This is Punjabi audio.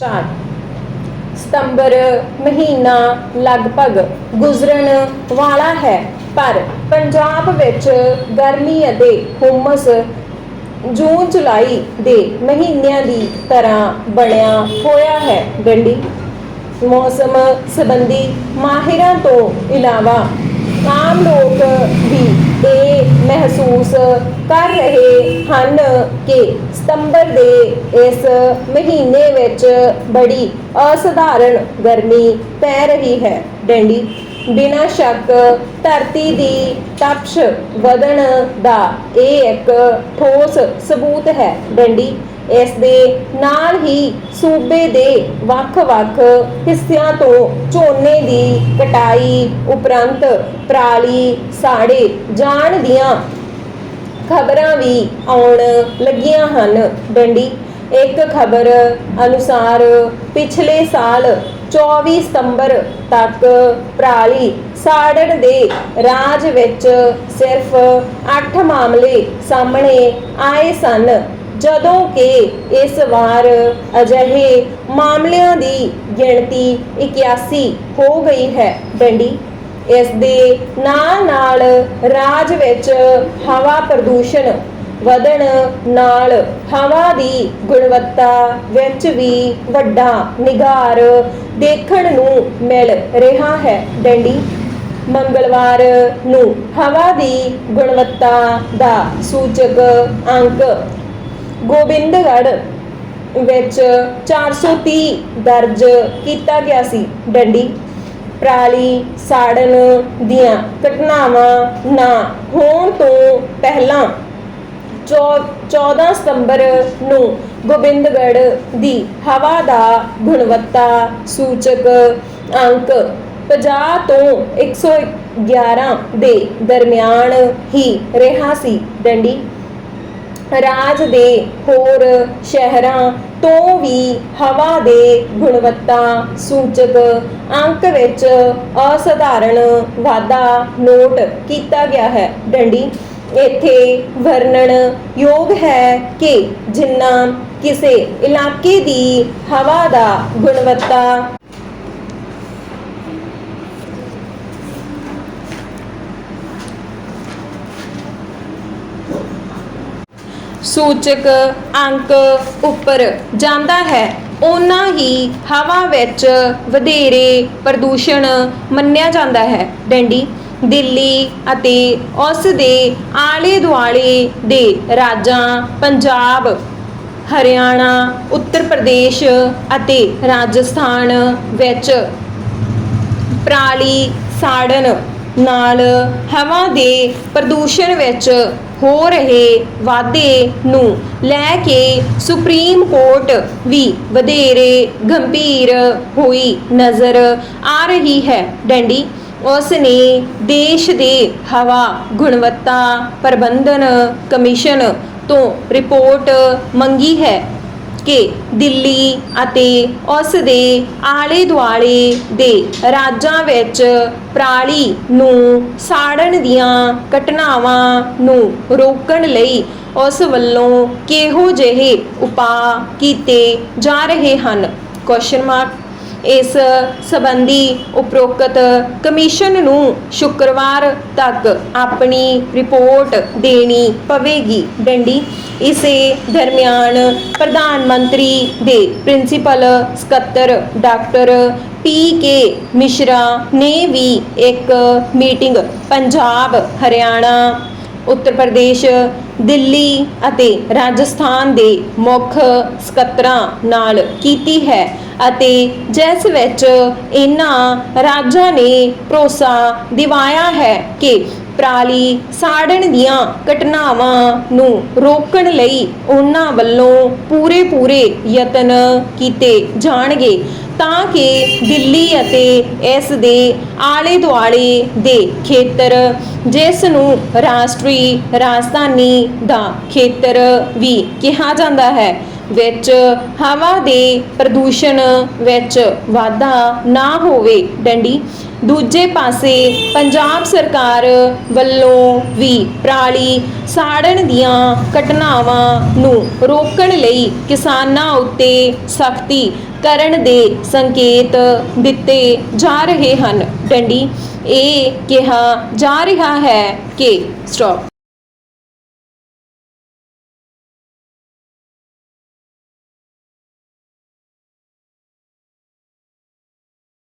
ਸਟਾਰਟ ਸਤੰਬਰ ਮਹੀਨਾ ਲਗਭਗ ਗੁਜ਼ਰਨ ਵਾਲਾ ਹੈ, ਪਰ ਪੰਜਾਬ ਵਿੱਚ ਗਰਮੀ ਅਤੇ ਹੁਮਸ ਜੂਨ ਜੁਲਾਈ ਦੇ ਮਹੀਨਿਆਂ ਦੀ ਤਰ੍ਹਾਂ ਬਣਿਆ ਹੋਇਆ ਹੈ। ਡੰਡੀ ਮੌਸਮ ਸੰਬੰਧੀ ਮਾਹਿਰਾਂ ਤੋਂ ਇਲਾਵਾ ਆਮ ਲੋਕ ਵੀ ਇਹ ਮਹਿਸੂਸ ਕਰ ਰਹੇ ਹਨ ਕਿ ਸਤੰਬਰ ਦੇ ਇਸ ਮਹੀਨੇ ਵਿੱਚ ਬੜੀ ਅਸਧਾਰਨ ਗਰਮੀ ਪੈ ਰਹੀ ਹੈ। ਡੈਂਡੀ, ਬਿਨਾਂ ਸ਼ੱਕ ਧਰਤੀ ਦੀ ਤਪਸ਼ ਵਧਣ ਦਾ ਇਹ ਇੱਕ ਠੋਸ ਸਬੂਤ ਹੈ। ਡੰਡੀ ਇਸ ਦੇ ਨਾਲ ਹੀ ਸੂਬੇ ਦੇ ਵੱਖ-ਵੱਖ ਹਿੱਸਿਆਂ ਤੋਂ ਝੋਨੇ ਦੀ ਕਟਾਈ ਉਪਰੰਤ ਪਰਾਲੀ, ਸਾੜੇ ਜਾਣ ਦੀਆਂ ਖਬਰਾਂ ਵੀ ਆਉਣ ਲੱਗੀਆਂ ਹਨ। ਡੰਡੀ, ਇੱਕ ਖਬਰ ਅਨੁਸਾਰ ਪਿਛਲੇ ਸਾਲ 24 ਸਤੰਬਰ ਤੱਕ ਪਰਾਲੀ ਸਾੜਨ ਦੇ ਰਾਜ ਵਿੱਚ ਸਿਰਫ 8 ਮਾਮਲੇ ਸਾਹਮਣੇ ਆਏ ਸਨ। ਜਦੋਂ ਕਿ ਇਸ ਵਾਰ ਅਜਿਹੇ ਮਾਮਲਿਆਂ ਦੀ ਗਿਣਤੀ 81 ਹੋ ਗਈ ਹੈ। ਡੰਡੀ ਇਸ ਦੇ ਨਾਲ ਨਾਲ ਰਾਜ ਵਿੱਚ ਹਵਾ ਪ੍ਰਦੂਸ਼ਣ ਵਧਣ ਨਾਲ ਹਵਾ ਦੀ ਗੁਣਵੱਤਾ ਵਿੱਚ ਵੀ ਵੱਡਾ ਨਿਗਾਰ ਦੇਖਣ ਨੂੰ ਮਿਲ ਰਿਹਾ ਹੈ। ਡੰਡੀ ਮੰਗਲਵਾਰ ਨੂੰ ਹਵਾ ਦੀ ਗੁਣਵੱਤਾ ਦਾ ਸੂਚਕ ਅੰਕ ਗੋਬਿੰਦਗੜ੍ਹ ਵਿੱਚ 430 ਦਰਜ ਕੀਤਾ ਗਿਆ ਸੀ ਡੰਡੀ। ਪਰਾਲੀ ਸਾੜਨ ਦੀਆਂ ਘਟਨਾਵਾਂ ਨਾ ਹੋਣ ਤੋਂ ਪਹਿਲਾਂ ਚੌ- 14 ਸਤੰਬਰ ਨੂੰ ਗੋਬਿੰਦਗੜ੍ਹ ਦੀ ਹਵਾ ਦਾ ਗੁਣਵੱਤਾ ਸੂਚਕ ਅੰਕ 50 ਤੋਂ 111 ਦੇ ਦਰਮਿਆਨ ਹੀ ਰਿਹਾ ਸੀ ਡੰਡੀ। ਰਾਜ ਦੇ ਹੋਰ ਸ਼ਹਿਰਾਂ ਤੋਂ ਵੀ ਹਵਾ ਦੇ ਗੁਣਵੱਤਾ ਸੂਚਕ ਅੰਕ ਵਿੱਚ ਅਸਧਾਰਨ ਵਾਧਾ ਨੋਟ ਕੀਤਾ ਗਿਆ ਹੈ। ਡੰਡੀ, ਇੱਥੇ ਵਰਣਨ ਯੋਗ ਹੈ ਕਿ ਜਿੰਨਾ ਕਿਸੇ ਇਲਾਕੇ ਦੀ ਹਵਾ ਦਾ ਗੁਣਵੱਤਾ ਸੂਚਕ, ਅੰਕ ਉੱਪਰ ਜਾਂਦਾ ਹੈ। ਉਨਾ ਹੀ ਹਵਾ ਵਿੱਚ ਵਧੇਰੇ ਪ੍ਰਦੂਸ਼ਣ ਮੰਨਿਆ ਜਾਂਦਾ ਹੈ। ਡੈਂਡੀ, ਦਿੱਲੀ ਅਤੇ ਉਸ ਦੇ ਆਲੇ ਦੁਆਲੇ ਦੇ ਰਾਜਾਂ, ਪੰਜਾਬ, ਹਰਿਆਣਾ, ਉੱਤਰ ਪ੍ਰਦੇਸ਼ ਅਤੇ ਰਾਜਸਥਾਨ ਵਿੱਚ ਪਰਾਲੀ ਸਾੜਨ ਨਾਲ ਹਵਾ ਦੇ ਪ੍ਰਦੂਸ਼ਣ ਵਿੱਚ ਹੋ ਰਹੇ ਵਾਧੇ ਨੂੰ ਲੈ ਕੇ ਸੁਪਰੀਮ ਕੋਰਟ ਵੀ ਵਧੇਰੇ ਗੰਭੀਰ ਹੋਈ ਨਜ਼ਰ ਆ ਰਹੀ ਹੈ। ਡੈਂਡੀ ਉਸ ਨੇ ਦੇਸ਼ ਦੇ ਹਵਾ ਗੁਣਵੱਤਾ ਪ੍ਰਬੰਧਨ ਕਮਿਸ਼ਨ ਤੋਂ ਰਿਪੋਰਟ ਮੰਗੀ ਹੈ। ਕਿ ਦਿੱਲੀ ਅਤੇ ਉਸ ਦੇ ਆਲੇ ਦੁਆਲੇ ਦੇ ਰਾਜਾਂ ਵਿੱਚ ਪਰਾਲੀ ਨੂੰ ਸਾੜਨ ਦੀਆਂ ਘਟਨਾਵਾਂ ਨੂੰ ਰੋਕਣ ਲਈ ਉਸ ਵੱਲੋਂ ਕਿਹੋ ਜਿਹੇ ਉਪਾਅ ਕੀਤੇ ਜਾ ਰਹੇ ਹਨ? ਕੁਐਸਚਨ ਮਾਰਕ ਇਸ ਸਬੰਧੀ ਉਪਰੋਕਤ ਕਮਿਸ਼ਨ ਨੂੰ ਸ਼ੁੱਕਰਵਾਰ ਤੱਕ ਆਪਣੀ ਰਿਪੋਰਟ ਦੇਣੀ ਪਵੇਗੀ। ਡੰਡੀ। ਇਸੇ ਦਰਮਿਆਨ ਪ੍ਰਧਾਨ ਮੰਤਰੀ ਦੇ ਪ੍ਰਿੰਸੀਪਲ ਸਕੱਤਰ ਡਾਕਟਰ ਪੀ ਕੇ ਮਿਸ਼ਰਾ ਨੇ ਵੀ ਇੱਕ ਮੀਟਿੰਗ ਪੰਜਾਬ, ਹਰਿਆਣਾ, ਉੱਤਰ ਪ੍ਰਦੇਸ਼, ਦਿੱਲੀ ਅਤੇ ਰਾਜਸਥਾਨ ਦੇ ਮੁੱਖ ਸਕੱਤਰਾਂ ਨਾਲ ਕੀਤੀ ਹੈ ਅਤੇ ਜਿਸ ਵਿੱਚ ਇਹਨਾਂ ਰਾਜਾਂ ਨੇ ਭਰੋਸਾ ਦਿਵਾਇਆ ਹੈ ਕਿ ਪਰਾਲੀ ਸਾੜਨ ਦੀਆਂ ਘਟਨਾਵਾਂ ਨੂੰ ਰੋਕਣ ਲਈ ਉਹਨਾਂ ਵੱਲੋਂ ਪੂਰੇ ਪੂਰੇ ਯਤਨ ਕੀਤੇ ਜਾਣਗੇ ਤਾਂ ਕਿ ਦਿੱਲੀ ਅਤੇ ਇਸ ਦੇ ਆਲੇ ਦੁਆਲੇ ਦੇ ਖੇਤਰ, ਜਿਸ ਨੂੰ ਰਾਸ਼ਟਰੀ ਰਾਜਧਾਨੀ ਦਾ ਖੇਤਰ ਵੀ ਕਿਹਾ ਜਾਂਦਾ ਹੈ, ਵਿੱਚ ਹਵਾ ਦੇ ਪ੍ਰਦੂਸ਼ਣ ਵਿੱਚ ਵਾਧਾ ਨਾ ਹੋਵੇ। ਡੰਡੀ ਦੂਜੇ ਪਾਸੇ ਪੰਜਾਬ ਸਰਕਾਰ ਵੱਲੋਂ ਵੀ ਪਰਾਲੀ ਸਾੜਨ ਦੀਆਂ ਘਟਨਾਵਾਂ ਨੂੰ ਰੋਕਣ ਲਈ ਕਿਸਾਨਾਂ ਉੱਤੇ ਸਖਤੀ ਕਰਨ ਦੇ ਸੰਕੇਤ ਦਿੱਤੇ ਜਾ ਰਹੇ ਹਨ। ਡੰਡੀ, ਇਹ ਕਿਹਾ ਜਾ ਰਿਹਾ ਹੈ ਕਿ ਸਟਾਪ।